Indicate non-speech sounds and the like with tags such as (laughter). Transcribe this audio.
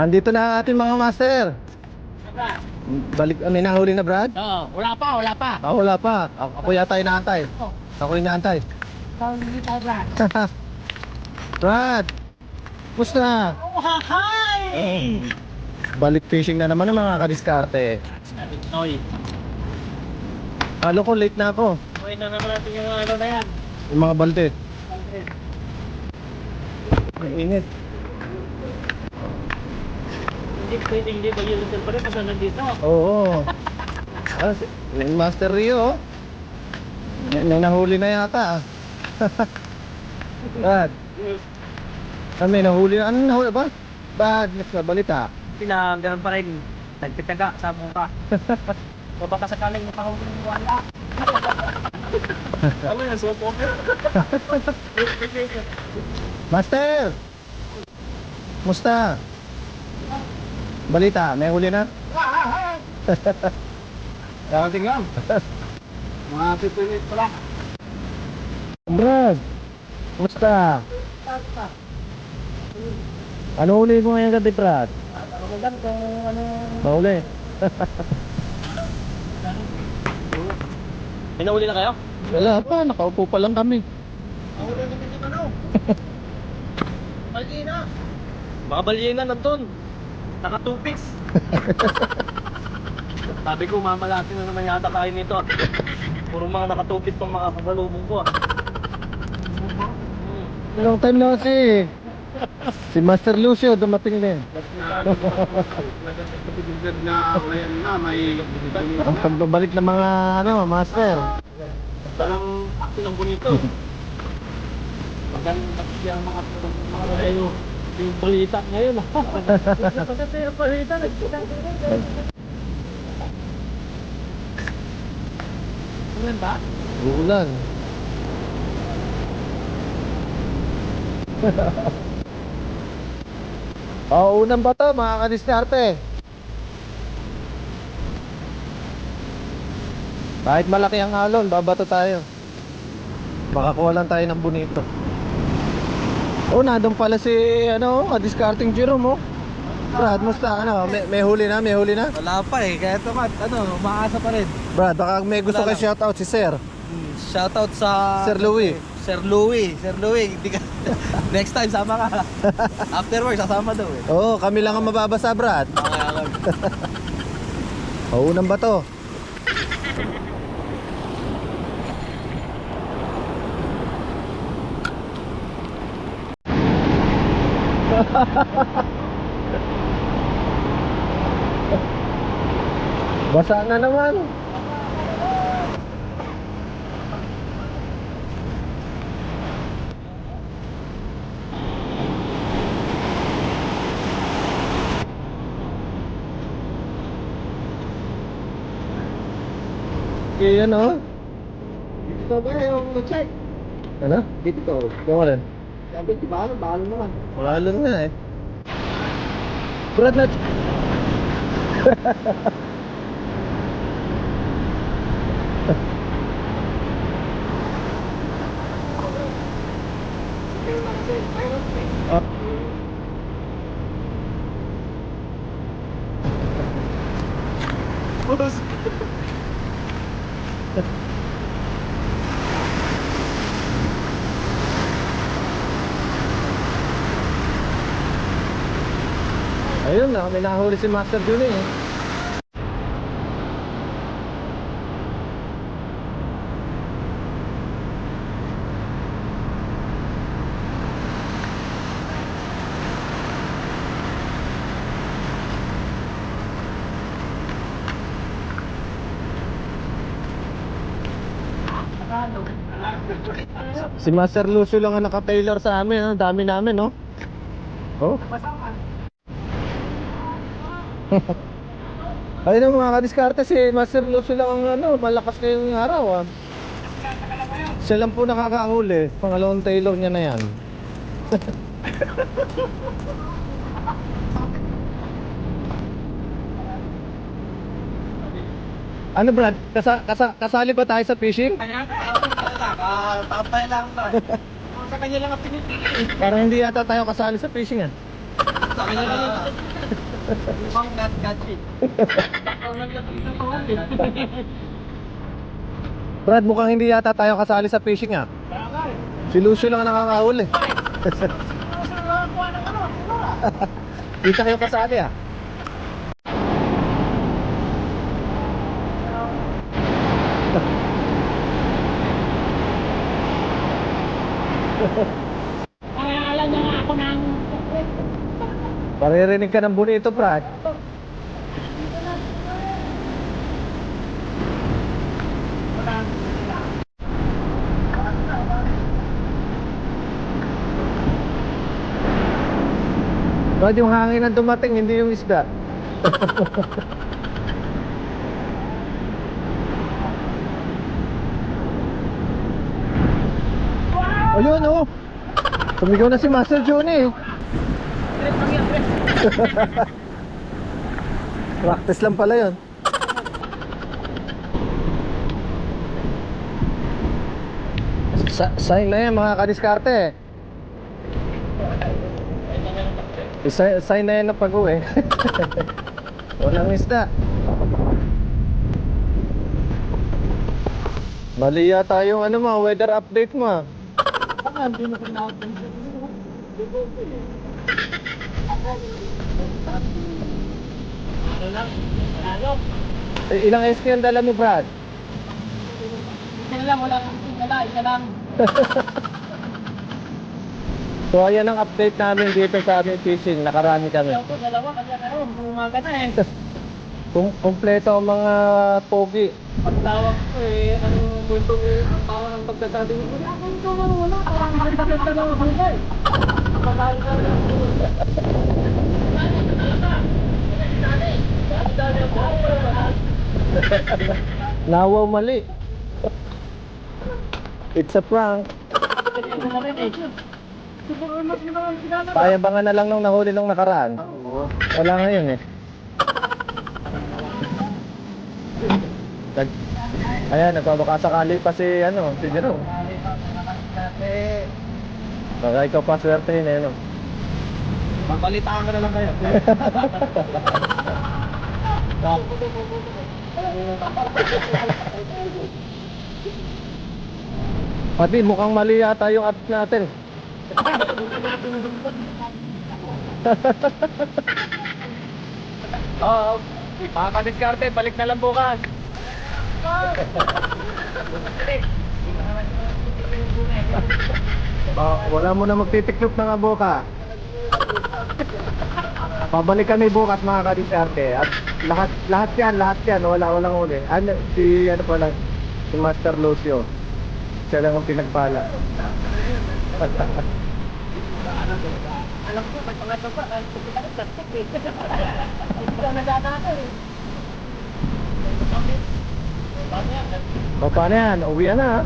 Andito na ang ating mga master. Balik, ah, may nahuli na Brad? Oo, wala pa, wala pa. Ako wala pa. Ako, ako yata inaantay. Oh, Ako inaantay. tawag hindi tayo ba? Brad! (laughs) Musta? Oh, hi! Balik fishing na naman ng mga kadiskarte. Noy. Halo ko, late na ako. Noy na naman natin yung ano na yan. Yung mga balde. Ang init. Hindi pwedeng hindi ba yun pa rin kasi nandito. Oo. (laughs) ah, si- yung Master Rio, oh. May, may nahuli na yata. ah. (laughs) Brad, ah, may nahuli na. Ano nahuli ba? Bad, next na balita. Sila, ganun pa rin. Nagtitaga sa mukha. (laughs) O baka sakaling makahuli ng wala. Ano yan, so po? Master! Musta? Balita, may huli na? (laughs) Darating lang. Mga 50 minutes pa lang. Brad, musta? Ano huli mo ngayong gabi, Brad? Magandang kung ano... Mahuli. (laughs) May nauli na kayo? Wala pa, nakaupo pa lang kami. Nauli na yung ano? (laughs) Balina. Mga balina nandun. Naka two pics. (laughs) Sabi ko, mamalasin na naman yata tayo nito. Puro mga nakatupit pang mga kasalubong ko. ah. Long time na kasi. Si Master Lucio dumating din. na ngayon na may Ang pagbabalik ng mga ano, master. Parang action ang bonito. (laughs) Maganda kasi ang mga mga ano, yung balita ngayon. ah. Maganda yung balita. Ano ba? Ulan. (laughs) Oo, unang bato mga kadiskarte. Kahit malaki ang alon, babato tayo. Baka kuha lang tayo ng bonito. Oh, nandun pala si ano, kadiskarting Jerome oh. Brad, musta ano? May, may huli na, may huli na? Wala pa eh, kaya ito mat, ano, umaasa pa rin. Brad, baka may gusto Wala ka shoutout si Sir. Hmm, Shoutout sa... Sir Louie. Sir Louie, Sir Louie, hindi ka... (laughs) Next time, sama ka. (laughs) After work, sasama daw eh. Oo, kami lang ang mababasa, Brad. Okay, okay. Oo, unang bato. (laughs) Basa na naman. Okay, ano? Dito ba yung check? Ano? Dito. Kung alin? Sabi, di ba? Bahal naman. Wala lang na eh. Brad na... Ah. Ayun na, may nahuli si Master Juni eh. Si Master Lucio lang ang naka-tailor sa amin, ang dami namin, no? Oh. (laughs) Ayun ang mga kadiskarte si Master Lucio lang ang ano, malakas ngayong araw ah. Siya lang po nakakahuli, pangalawang tailor niya na yan. (laughs) ano Brad, kasa, kasa, kasali ba tayo sa fishing? Kaya, tatay lang to. Sa kanya lang ang pinipili. Parang hindi yata tayo kasali sa fishing ah. Mukhang not catching. Brad, mukhang hindi yata tayo kasali sa fishing ah. Si Lucio lang ang nakakahuli. (laughs) Di tayo kasali ah. Alam (laughs) niya nga ako ng... Maririnig ka ng bonito, Brad. Brad, yung hangin na dumating, hindi yung isda. (laughs) Ayun, oh. Tumigaw na si Master Johnny. eh. (laughs) Practice lang pala yun. Sa sign na yan mga kadiskarte. Isa sign na yan na pag-uwi. (laughs) Walang isda. Mali yata yung ano mo, weather update mo. ah. Hindi mo pinapin. Ano lang? Ano? Eh, ilang SK ang dala mo, Brad? Isa lang, wala kang tingala. Isa lang. So ayan ang update namin dito sa aming fishing. Nakarami kami. Ayaw ko dalawa kasi ano, bumaga na eh. (laughs) Kum kumpleto ang mga pogi. Pagtawag ko eh, ano ko, ang tawa ng ko, wala akong ito, wala, wala, parang ganda-ganda ng buhay. (laughs) Nawaw mali. It's a prank. Paayabangan na lang nung nahuli nung nakaraan. Wala ngayon eh. Ayan, nagpapakasakali pa si ano, si Jerome. Baka ikaw pa swertein eh, no? Mabalitaan ka na lang kayo. (laughs) Pati mukhang mali yata yung app natin. (laughs) Oo, mga kadiskarte, balik na lang bukas. (laughs) Oh, wala mo na magtitiklop ng aboka. Pabalik kami bukas mga kadiserte at lahat lahat yan, lahat yan, wala walang uli. Ano si ano pala si Master Lucio. Siya lang ang pinagpala. (laughs) Alam ko, pag pangatlo pa, ang pupunta ka sa tip eh. Hindi ka nadadata eh. Paano yan? Uwi na.